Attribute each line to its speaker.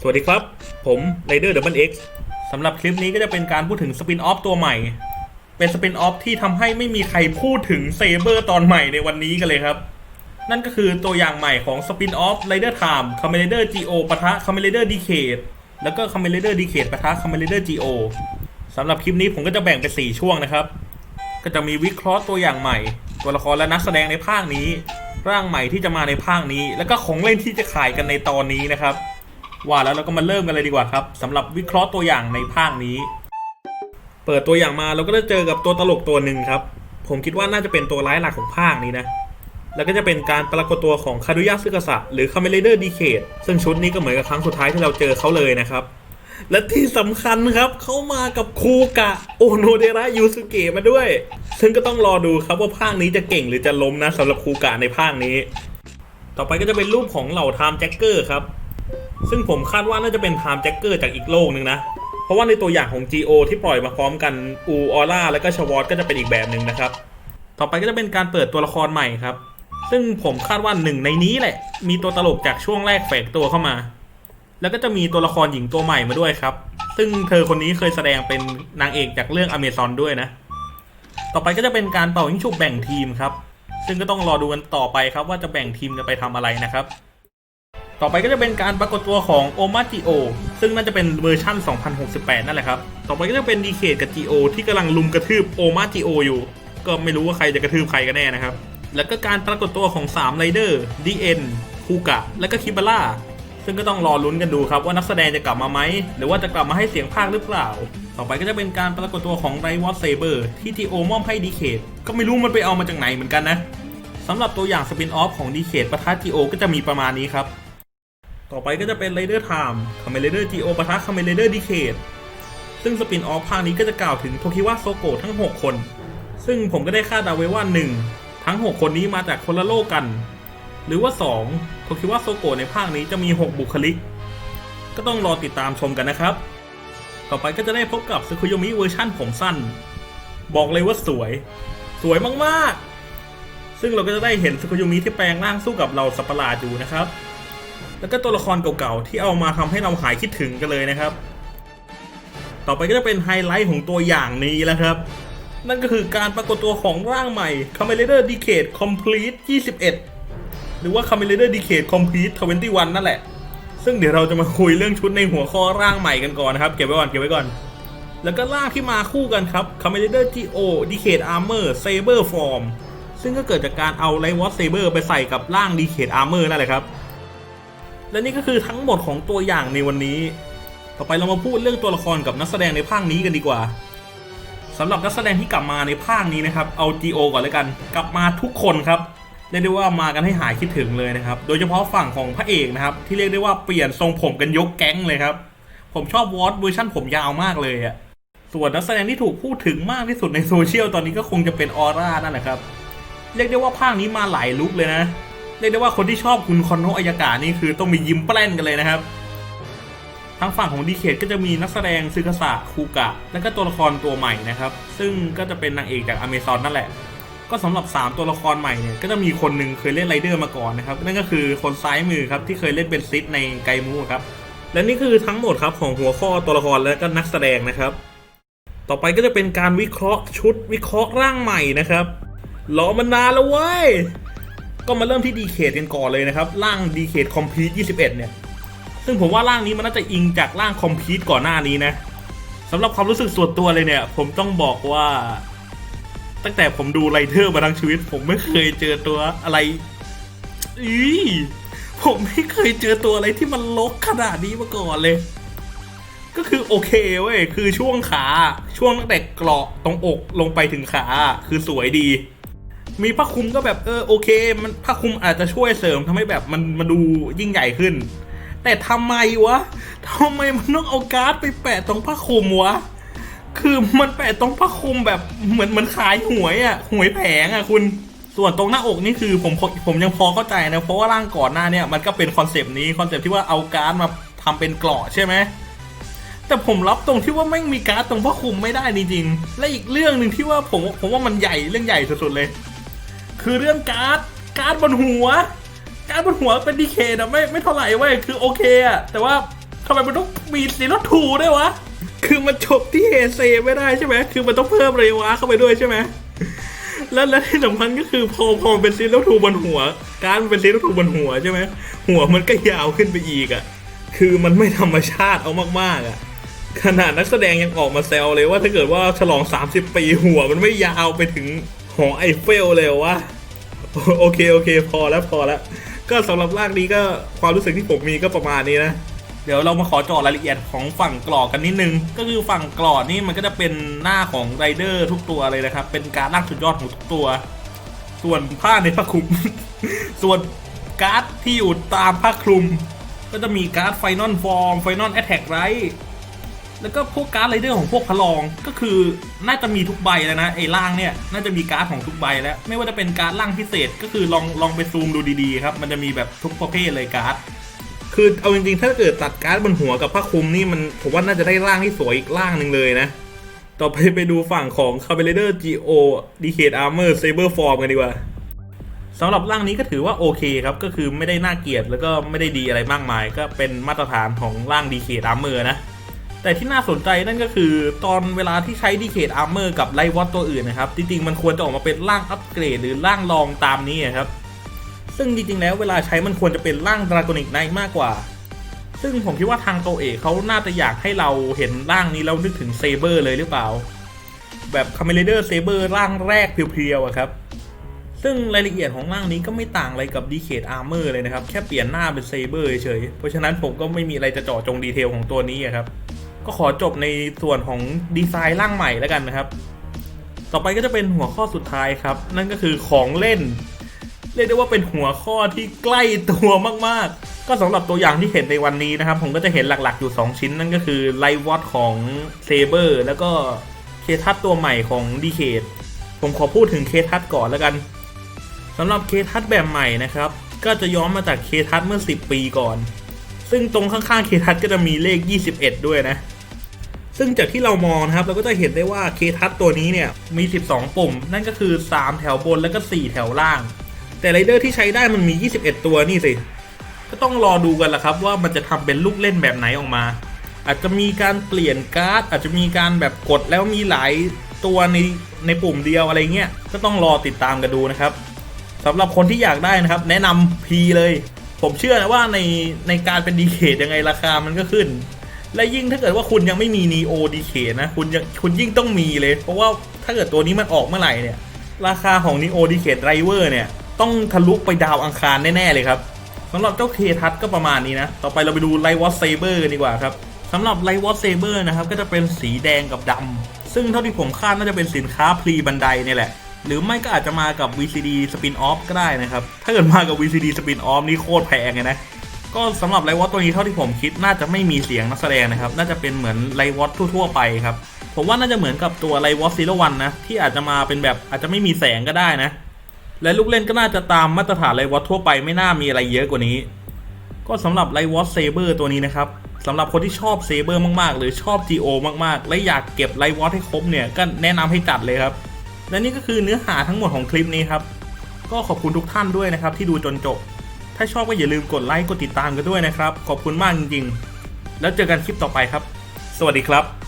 Speaker 1: สวัสดีครับ ผมไรเดอร์ดับเบิลเอ็กซ์สำหรับคลิปนี้ก็จะเป็นการพูดถึงสปินออฟตัวใหม่ เป็นสปินออฟที่ทำให้ไม่มีใครพูดถึงเซเบอร์ตอนใหม่ในวันนี้กันเลยครับ นั่นก็คือตัวอย่างใหม่ของสปินออฟไรเดอร์ไทม์คาเมเลเดอร์จีโอปะทะคาเมเลเดอร์ดีเคดแล้วก็คาเมเลเดอร์ดีเคดปะทะคาเมเลเดอร์จีโอสำหรับคลิปนี้ผมก็จะแบ่งเป็น4ช่วงนะครับ ก็จะมีวิเคราะห์ตัวอย่างใหม่ ตัวละครและนักแสดงในภาคนี้ ร่างใหม่ที่จะมาในภาคนี้ แล้วก็ของเล่นที่จะขายกันในตอนนี้นะครับ ว่าแล้วเราก็มาเริ่มกันเลยดีกว่าครับสำหรับวิเคราะห์ตัวอย่างในภาคนี้ เปิดตัวอย่างมาเราก็จะเจอกับตัวตลกตัวหนึ่งครับ ผมคิดว่าน่าจะเป็นตัวร้ายหลักของภาคนี้นะแล้วก็จะเป็นการปรากฏตัวของคารุยะซึกษะหรือคาเมเลเดอร์ดีเคดซึ่งชุดนี้ก็เหมือนกับครั้งสุดท้ายที่เราเจอเขาเลยนะครับ และที่สำคัญครับเขามากับคูกะโอโนเดระยูสุเกะมาด้วย ซึ่งก็ต้องรอดูครับว่าภาคนี้จะเก่งหรือจะล้มนะสำหรับคูกะในภาคนี้ ต่อไปก็จะเป็นรูปของเหล่าไทม์แจ็คเกอร์ครับ ซึ่งผมคาดว่าน่าจะเป็นไทม์แจ็คเกอร์จากอีกโลกหนึ่งนะ เพราะว่าในตัวอย่างของ GO ที่ปล่อยมาพร้อมกันอูออร่าและก็ชวอตก็จะเป็นอีกแบบหนึ่งนะครับ ต่อไปก็จะเป็นการเปิดตัวละครใหม่ครับ ซึ่งผมคาดว่าหนึ่งในนี้แหละ มีตัวตลกจากช่วงแรกแฝงตัวเข้ามา แล้วก็จะมีตัวละครหญิงตัวใหม่มาด้วยครับ ซึ่งเธอคนนี้เคยแสดงเป็นนางเอกจากเรื่องอเมซอนด้วยนะ ต่อไปก็จะเป็นการเป่ายิงฉุบแบ่งทีมครับ ซึ่งก็ต้องรอดูกันต่อไปครับว่าจะแบ่งทีมกันไปทำอะไรนะครับ ต่อไปก็จะเป็นการปรากฏตัวของโอมาจิโอซึ่งน่าจะเป็นเวอร์ชั่น 2068 นั่นแหละครับ ต่อไปก็จะเป็นดีเคกับจิโอที่กำลังลุมกระทืบโอมาจิโออยู่ ก็ไม่รู้ว่าใครจะกระทืบใครกันแน่นะครับ แล้วก็การปรากฏตัวของ3ไรเดอร์ดีเอ็นคูกะ และก็คิบาร่าซึ่งก็ต้องรอลุ้นกันดูครับว่านักแสดงจะกลับมาไหม หรือว่าจะกลับมาให้เสียงภาคหรือเปล่า ต่อไปก็จะเป็นการปรากฏตัวของไรวอตเซเบอร์ที่ทีโอมอบให้ดีเคทก็ไม่รู้มันไปเอามาจากไหนเหมือนกันนะสำหรับตัวอย่างสปินออฟของดีเคทปะทะจีโอก็จะมีประมาณนี้ครับ ต่อไปก็จะเป็นไรเดอร์ไทม์คาเมเลเดอร์จีโอปะทะคาเมเลเดอร์ดีเคทซึ่งสปินออฟภาคนี้ก็จะกล่าวถึงโทคิวะโซโกะทั้ง 6 คน ซึ่งผมก็ได้คาดเดาไว้ว่า 1. ทั้ง 6 คนนี้มาจากคนละโลกกัน หรือว่า 2. โทคิวะโซโกะในภาคนี้จะมี 6 บุคลิก ก็ต้องรอติดตามชมกันนะครับ ต่อไปก็จะได้พบกับซึคุโยมิเวอร์ชั่นผมสั้น บอกเลยว่าสวย สวยมากๆ ซึ่งเราก็จะได้เห็นซึคุโยมิที่แปลงร่างสู้กับเราสัปหลาดอยู่นะครับ แล้วก็ตัวละครเก่าๆที่เอามาทำให้เราหายคิดถึงกันเลยนะครับ ต่อไปก็จะเป็นไฮไลท์ของตัวอย่างนี้แล้วครับ นั่นก็คือการปรากฏตัวของร่างใหม่ c a m e l a d e r Decade Complete 21 หรือว่า c a m e l a d e r Decade Complete 21 นั่นแหละ ซึ่งเดี๋ยวเราจะมาคุยเรื่องชุดในหัวข้อร่างใหม่กันก่อนนะครับ เก็บไว้ก่อนเก็บไว้ก่อน แล้วก็ร่างที่มาคู่กันครับ c a m e l a d e r GO Decade Armor Saber Form ซึ่งก็เกิดจากการเอาไลท์วอตเซเบอร์ไปใส่กับร่าง Decade Armor นั่นแหละครับ และนี่ก็คือทั้งหมดของตัวอย่างในวันนี้ ต่อไปเรามาพูดเรื่องตัวละครกับนักแสดงในภาคนี้กันดีกว่าสำหรับนักแสดงที่กลับมาในภาคนี้นะครับ เอา GO ก่อนเลยกัน กลับมาทุกคนครับเรียกได้ว่ามากันให้หายคิดถึงเลยนะครับ โดยเฉพาะฝั่งของพระเอกนะครับ ที่เรียกได้ว่าเปลี่ยนทรงผมกันยกแก๊งเลยครับ ผมชอบวอตเวอร์ชั่นผมยาวมากเลยอะส่วนนักแสดงที่ถูกพูดถึงมากที่สุดในโซเชียลตอนนี้ก็คงจะเป็นออร่านั่นแหละครับ เรียกได้ว่าภาคนี้มาหลายลุคเลยนะ เรียกได้ว่าคนที่ชอบคุณคอนโนอายากานี่คือต้องมียิ้มแป้นกันเลยนะครับทางฝั่งของดีเคทก็จะมีนักแสดงซึคาสะคูกะ และก็ตัวละครตัวใหม่นะครับ ซึ่งก็จะเป็นนางเอกจากอเมซอนนั่นแหละ ก็สำหรับ 3 ตัวละครใหม่เนี่ยก็จะมีคนหนึ่งเคยเล่นไรเดอร์มาก่อนนะครับ นั่นก็คือคนซ้ายมือครับที่เคยเล่นเป็นซิดในไกมูครับ และนี่คือทั้งหมดครับของหัวข้อตัวละครและก็นักแสดงนะครับ ต่อไปก็จะเป็นการวิเคราะห์ชุดวิเคราะห์ร่างใหม่นะครับรอมานานแล้วเว้ย ก็มาเริ่มที่ดีเคทกันก่อนเลยนะครับร่างดีเคทคอมพีท21 เนี่ย ซึ่งผมว่าร่างนี้มันน่าจะอิงจากร่างคอมพีทก่อนหน้านี้นะสำหรับความรู้สึกส่วนตัวเลยเนี่ย ผมต้องบอกว่า ตั้งแต่ผมดูไรเดอร์มาทั้งชีวิต ผมไม่เคยเจอตัวอะไรอีผมไม่เคยเจอตัวอะไรที่มันลกขนาดนี้มาก่อนเลย ก็คือโอเคเว้ยคือช่วงขาช่วงตั้งแต่เกราะตรงอกลงไปถึงขาคือสวยดี มีผ้าคลุมก็แบบเออโอเค มันผ้าคลุมอาจจะช่วยเสริมทำให้แบบมันมาดูยิ่งใหญ่ขึ้น แต่ทำไมวะทำไมมันต้องเอาการ์ดไปแปะตรงผ้าคลุมวะคือมันแปะตรงผ้าคลุมแบบเหมือนเหมือนขายหวยอะ่ะหวยแผงอะ่ะคุณส่วนตรงหน้าอกนี่คือผมผมยังพอเข้าใจนะเพราะว่าร่างก่อนหน้าเนี่ยมันก็เป็นคอนเซปต์นี้คอนเซปต์ที่ว่าเอาการ์ดมาทำเป็นเกราะใช่ไหมแต่ผมรับตรงที่ว่าไม่มีการ์ดตรงผ้าคลุมไม่ได้จริงๆ และอีกเรื่องหนึ่งที่ว่าผมผมว่ามันใหญ่เรื่องใหญ่สุดๆเลย คือเรื่องการ์ดการ์ดบนหัว การ์ดบนหัวเป็นดีเคนะไม่ไม่เท่าไหร่เว้ยคือโอเคอะแต่ว่าทำไมมันต้องมีซีร่ทูด้วยวะ คือมันจบที่เฮเซไม่ได้ใช่ไหมคือมันต้องเพิ่มเรวะเข้าไปด้วยใช่ไหมแล้วแล้วที่สำคัญก็คือพอพอมันเป็นซีโร่ทูบนหัวการดมันเป็นซีโร่ทูบนหัวใช่ไหมหัวมันก็ยาวขึ้นไปอีกอะ่ะ คือมันไม่ธรรมชาติเอามากๆอะ่ะ ขนาดนักแสดงยังออกมาแซวเลยว่าถ้าเกิดว่าฉลอง 30 ปีหัวมันไม่ยาวไปถึงหอไอเฟลเลยวะ โอเคโอเคพอแล้วพอแล้ว ก็สำหรับร่างนี้ก็ความรู้สึกที่ผมมีก็ประมาณนี้นะ เดี๋ยวเรามาขอจาะรายละเอียดของฝั่งกรอกกันนิดนึง ก็คือฝั่งกรอนี่มันก็จะเป็นหน้าของไรเดอร์ทุกตัวเลยนะครับ เป็นการร่างสุดยอดของทุกตัว ส่วนผ้าในผ้าคลุม ส่วนการ์ดที่อยู่ตามผ้าคลุม ก็จะมีการ์ดไฟนอลฟอร์มไฟนอลแอตแทกไร แล้วก็พวกการ์ดไรเดอร์ของพวกพลองก็คือน่าจะมีทุกใบแล้วนะไอ้ร่างเนี่ยน่าจะมีการ์ดของทุกใบแล้ว ไม่ว่าจะเป็นการ์ดร่างพิเศษก็คือลองลองไปซูมดูดีๆครับมันจะมีแบบทุกประเภทเลยการ์ดคือเอาจริงๆถ้าเกิดตัดการ์ดบนหัวกับผ้าคลุมนี่มันผมว่าน่าจะได้ร่างที่สวยอีกร่างหนึ่งเลยนะ ต่อไปไปดูฝั่งของ c a b e l d e r GO Decade Armor Saber Form กันดีกว่าสำหรับร่างนี้ก็ถือว่าโอเคครับ ก็คือไม่ได้น่าเกลียดแล้วก็ไม่ได้ดีอะไรมากมาย ก็เป็นมาตรฐานของร่าง Decade Armor นะ แต่ที่น่าสนใจนั่นก็คือ ตอนเวลาที่ใช้ Decade Armor กับไลวอตตัวอื่นนะครับ จริงๆ มันควรจะออกมาเป็นร่างอัปเกรดหรือร่างรองตามนี้ครับ ซึ่งจริงๆ แล้วเวลาใช้มันควรจะเป็นร่างดราโกนิกไนท์มากกว่า ซึ่งผมคิดว่าทางโตเอกเขาน่าจะอยากให้เราเห็นร่างนี้แล้วนึกถึงเซเบอร์เลยหรือเปล่า แบบคาเมเลเดอร์เซเบอร์ร่างแรกเพียวๆครับซึ่งรายละเอียดของร่างนี้ก็ไม่ต่างอะไรกับดีเคดอาร์เมอร์เลยนะครับ แค่เปลี่ยนหน้าเป็นเซเบอร์เฉยเพราะฉะนั้นผมก็ไม่มีอะไรจะเจาะจงดีเทลของตัวนี้ครับ ก็ขอจบในส่วนของดีไซน์ร่างใหม่แล้วกันนะครับ ต่อไปก็จะเป็นหัวข้อสุดท้ายครับ นั่นก็คือของเล่น เรียกได้ว่าเป็นหัวข้อที่ใกล้ตัวมากๆ ก็สำหรับตัวอย่างที่เห็นในวันนี้นะครับ ผมก็จะเห็นหลักๆอยู่ 2 ชิ้น นั่นก็คือไลวอตของเซเบอร์แล้วก็เคทัตตัวใหม่ของดีเคดผมขอพูดถึงเคทัตก่อนแล้วกันสำหรับเคทัตแบบใหม่นะครับ ก็จะย้อนมาจากเคทัตเมื่อ 10 ปีก่อน ซึ่งตรงข้างๆเคทัตก็จะมีเลข 21 ด้วยนะ ซึ่งจากที่เรามองนะครับ เราก็จะเห็นได้ว่าเคทัตตัวนี้เนี่ยมี 12 ปุ่ม นั่นก็คือ 3 แถวบนแล้วก็ 4 แถวล่าง แต่ไรเดอร์ที่ใช้ได้มันมี 21 ตัวนี่สิ ก็ต้องรอดูกันละครับว่ามันจะทำเป็นลูกเล่นแบบไหนออกมา อาจจะมีการเปลี่ยนการ์ด อาจจะมีการแบบกดแล้วมีหลายตัวในในปุ่มเดียวอะไรเงี้ย ก็ต้องรอติดตามกันดูนะครับสำหรับคนที่อยากได้นะครับ แนะนำ P เลย ผมเชื่อนะว่าในในการเป็นดีเคดยังไงราคามันก็ขึ้น และยิ่งถ้าเกิดว่าคุณยังไม่มี Neo d k นะคุณยังคุณยิ่งต้องมีเลย เพราะว่าถ้าเกิดตัวนี้มันออกเมื่อไหร่เนี่ย ราคาของ Neo d k Driver เวอร์เนี่ย ต้องทะลุไปดาวอังคารแน่ๆเลยครับสำหรับเจ้าเคทัศก็ประมาณนี้นะ ต่อไปเราไปดูไลวอ s เซเบอร์กันดีกว่าครับสำหรับไลวอ s เซเบอร์นะครับก็จะเป็นสีแดงกับดำซึ่งเท่าที่ผมคาดน่าจะเป็นสินค้าพรีบันไดเนี่ยแหละ หรือไม่ก็อาจจะมากับ VCD Spin Off ก็ได้นะครับ ถ้าเกิดมากับ VCD Spin Off นี่โคตรแพงเลยนะ ก็สำหรับไลวอตตัวนี้เท่าที่ผมคิดน่าจะไม่มีเสียงนักแสดงนะครับ น่าจะเป็นเหมือนไลวอตทั่วๆไปครับ ผมว่าน่าจะเหมือนกับตัวไลวอตซีโรวันนะ ที่อาจจะมาเป็นแบบอาจจะไม่มีแสงก็ได้นะ และลูกเล่นก็น่าจะตามมาตรฐานไลวอตทั่วไปไม่น่ามีอะไรเยอะกว่านี้ ก็สำหรับไลวอตเซเบอร์ตัวนี้นะครับสำหรับคนที่ชอบเซเบอร์มากๆ หรือชอบ GO มากๆ และอยากเก็บไลวอตให้ครบเนี่ยก็แนะนำให้จัดเลยครับ และนี่ก็คือเนื้อหาทั้งหมดของคลิปนี้ครับ ก็ขอบคุณทุกท่านด้วยนะครับ ที่ดูจนจบ ถ้าชอบก็อย่าลืมกดไลค์กดติดตามกันด้วยนะครับ ขอบคุณมากจริงๆ แล้วเจอกันคลิปต่อไปครับ สวัสดีครับ